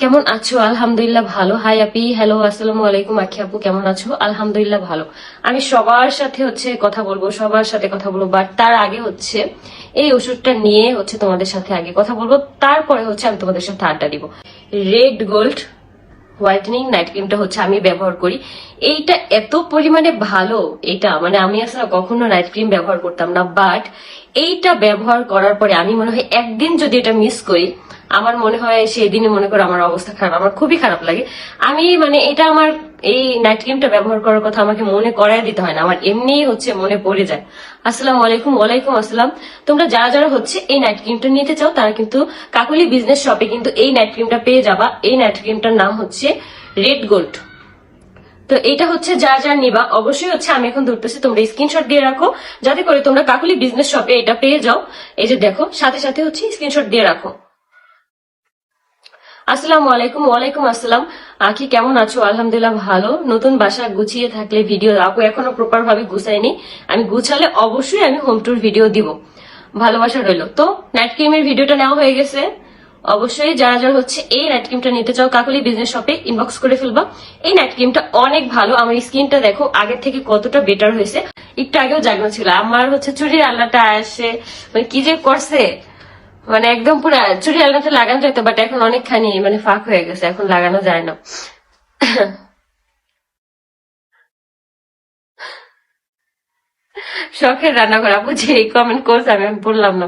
কেমন আছো? আলহামদুলিল্লাহ ভালো। হাই আপি। হ্যালো আসসালামু আলাইকুম, আখি আপু, কেমন আছো? আলহামদুলিল্লাহ ভালো। আমি সবার সাথে হচ্ছে কথা বলব, সবার সাথে কথা বলব বাট তার আগে হচ্ছে এই ওষুধটা নিয়ে হচ্ছে তোমাদের সাথে আগে কথা বলব। তারপরে হচ্ছে আমি তোমাদের সাথে আড্ডা দিব। রেড গোল্ড হোয়াইটেনিং নাইট ক্রিমটা হচ্ছে আমি ব্যবহার করি। এইটা এত পরিমাণে ভালো, এটা মানে আমি আসলে কখনো নাইট ক্রিম ব্যবহার করতাম না বাট এইটা ব্যবহার করার পরে আমি মনে হয় একদিন যদি এটা মিস করি আমার মনে হয় সেদিনে মনে করো আমার অবস্থা খারাপ, আমার খুবই খারাপ লাগে। আমি মানে এটা আমার এই নাইট ক্রিমটা ব্যবহার করার কথা আমাকে মনে করায় দিতে হয় না, আমার এমনি হচ্ছে মনে পড়ে যায়। আসসালাম আলাইকুম, ওয়ালাইকুম আসসালাম। তোমরা যারা যারা হচ্ছে এই নাইট ক্রিমটা নিতে চাও, তারা কিন্তু কাকুলি বিজনেস শপে কিন্তু এই নাইট ক্রিমটা পেয়ে যাবা। এই নাইট ক্রিমটার নাম হচ্ছে রেড গোল্ড তো এটা হচ্ছে যা যা নিবা, অবশ্যই হচ্ছে আমি এখন ধরতেছি, তোমরা স্ক্রিনশট দিয়ে রাখো। যাতে করে তোমরা কাকুলি বিজনেস শপে এটা পেয়ে যাও। এই যে দেখো, সাথে সাথে হচ্ছে স্ক্রিনশট দিয়ে রাখো। আসসালামু আলাইকুম, ওয়ালাইকুম আসসালাম। আখি কেমন আছো? আলহামদুলিল্লাহ ভালো। নতুন বাসা গুছিয়ে থাকলে ভিডিও আপু এখনও প্রপার ভাবে গুছাইনি আমি গুছালে অবশ্যই আমি হোম ট্যুর ভিডিও দিব। ভালোবাসা রইল। তো নাইট ক্রিমের ভিডিওটা নেওয়া হয়ে গেছে। অবশ্যই যারা যারা হচ্ছে এই নাইট ক্রিমটা নিতে চাও, কাকুলি বিজনেস শপে ইনবক্স করে ফেলবা। এই নাইট ক্রিমটা অনেক ভালো। আমার স্কিনটা দেখো আগের থেকে কতটা বেটার হয়েছে। একটু আগেও জাগনো ছিল। আমার হচ্ছে চুরির আল্লাহটা আসে। মানে কি যে করছে? মানে একদম পুরো চুরি আলনাটা লাগানো যেত বাট এখন অনেকখানি মানে ফাঁক হয়ে গেছে, এখন লাগানো যায় না। শখের রান্না করা বুঝি এই কমেন্ট করছে, আমি আমি বললাম না।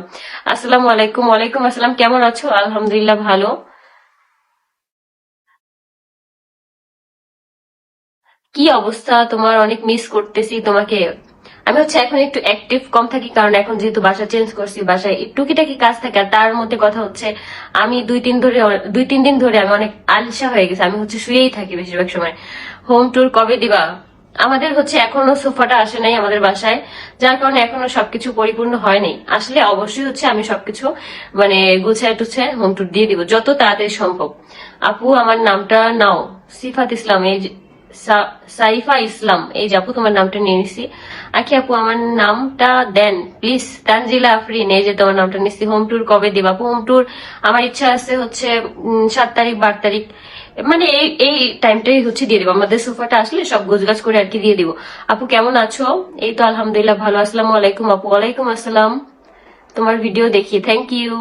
আসসালামু আলাইকুম, ওয়ালাইকুম আসসালাম, কেমন আছো? আলহামদুলিল্লাহ, ভালো। কি অবস্থা? তোমার অনেক মিস করতেছি, তোমাকে আমি হচ্ছে এখন একটু অ্যাক্টিভ কম থাকি, কারণ এখন যেহেতু বাসা চেঞ্জ করছি, বাসায় টুকিটাকি কাজ থাকে, আর তার মধ্যে কথা হচ্ছে আমি দুই তিন ধরে, দুই তিন দিন ধরে আমি অনেক আলসা হয়ে গেছি, আমি হচ্ছে শুয়েই থাকি বেশিরভাগ সময়। হোম ট্যুর কবে দিবা? আমাদের হচ্ছে এখনও সোফাটা আসে নাই আমাদের বাসায়, যার কারণে এখনও সবকিছু পরিপূর্ণ হয়নি আসলে অবশ্যই হচ্ছে আমি সবকিছু মানে গুছায় টুছায় হোম ট্যুর দিয়ে দিব, যত তাড়াতাড়ি সম্ভব। আপু, আমার নামটা নাও, সিফাত ইসলাম, এই সাইফা ইসলাম। এই যে আপু, তোমার নামটা নিয়ে নিছি। আখি আপু, আমার নামটা দেন প্লিজ তানজিলা আফরিন, এই যে তোমার নামটা নিচ্ছি হোম ট্যুর কবে দিবা? আপু, হোম ট্যুর আমার ইচ্ছা আছে হচ্ছে সাত তারিখ, বার তারিখ। মানে এই এই টাইমটাই হচ্ছে দিয়ে দিব। আমাদের সোফাটা আসলে সব গোছগাছ করে আর কি দিয়ে দিব। আপু, কেমন আছো? এই তো আলহামদুলিল্লাহ ভালো। আসসালামু আলাইকুম আপু। ওয়ালাইকুম আসসালাম। তোমার ভিডিও দেখি। থ্যাংক ইউ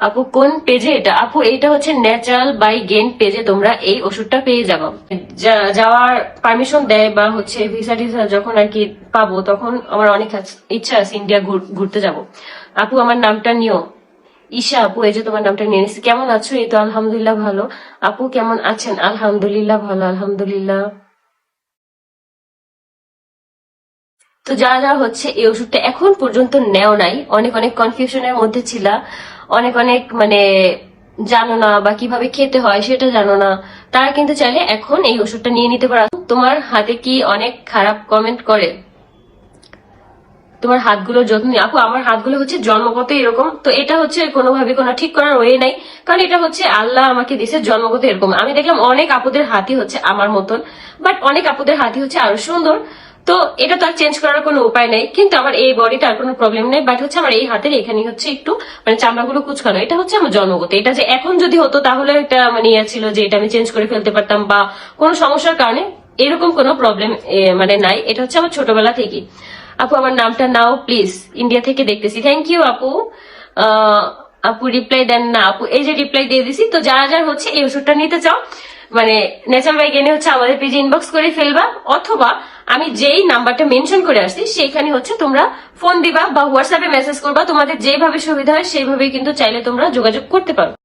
আপু, কোন পেজে এটা? আপু এটা হচ্ছে ন্যাচারাল বাই গেন পেজে তোমরা এই ওষুধটা পেয়ে যাব। যাওয়ার পারমিশন দেয় বা হচ্ছে ভিসা টিসা যখন আর কি পাবো, তখন আমার অনেক ইচ্ছা আছে ইন্ডিয়া ঘুর- ঘুরতে যাব। আপু, আমার নামটা নিও। ঈশা আপু, এই যে তোমার নামটা নিয়ে নিচ্ছি কেমন আছো? এই তো আলহামদুলিল্লাহ ভালো। আপু, কেমন আছেন? আলহামদুলিল্লাহ ভালো, আলহামদুলিল্লাহ। তো যারা যারা হচ্ছে এই ওষুধটা এখন পর্যন্ত নেও নাই, অনেক অনেক কনফিউশনের মধ্যে ছিল, অনেক অনেক মানে জানো না বা কীভাবে খেতে হয় সেটা জানো না, তারা কিন্তু চাইলে এখন এই ওষুধটা নিয়ে নিতে পারো। তোমার হাতে কি অনেক খারাপ কমেন্ট করে? তোমার হাতগুলোর যত্ন নিও। আপু, আমার হাতগুলো হচ্ছে জন্মগত এরকম, তো এটা হচ্ছে কোনোভাবে কোনো ঠিক করার ওয়ে নাই, কারণ এটা হচ্ছে আল্লাহ আমাকে দিছে জন্মগত এরকম। আমি দেখলাম অনেক আপুদের হাতই হচ্ছে আমার মতন বাট অনেক আপুদের হাতই হচ্ছে আরও সুন্দর। তো এটা তো আর চেঞ্জ করার কোনো উপায় নেই, কিন্তু আমার এই বডিটা আর কোনো প্রবলেম নেই বাট হচ্ছে আমার এই হাতের এখানে হচ্ছে একটু মানে চামড়াগুলো কুচকানো, এটা হচ্ছে আমার জন্মগত। এটা যে এখন যদি হতো, তাহলে এটা মানে ইয়ে ছিল যে এটা আমি চেঞ্জ করে ফেলতে পারতাম বা কোনো সমস্যার কারণে এরকম কোনো প্রবলেম মানে নাই। এটা হচ্ছে আমার ছোটবেলা থেকে। আপু, আমার নামটা নাও প্লিজ ইন্ডিয়া থেকে দেখতেছি। থ্যাংক ইউ আপু। আপু রিপ্লাই দেন না। আপু, এই যে রিপ্লাই দিয়ে দিছি, তো যারা যারা হচ্ছে এই ওষুধটা নিতে চাও মানে ন্যাচারাল বাই গেনে হচ্ছে আমাদের পেজে ইনবক্স করে ফেলবা, অথবা আমি যেই নাম্বারটা মেনশন করে আসছি, সেইখানে হচ্ছে তোমরা ফোন দিবা বা হোয়াটসঅ্যাপে মেসেজ করবা। তোমাদের যেভাবে সুবিধা হয়, সেইভাবেই কিন্তু চাইলে তোমরা যোগাযোগ করতে পারো।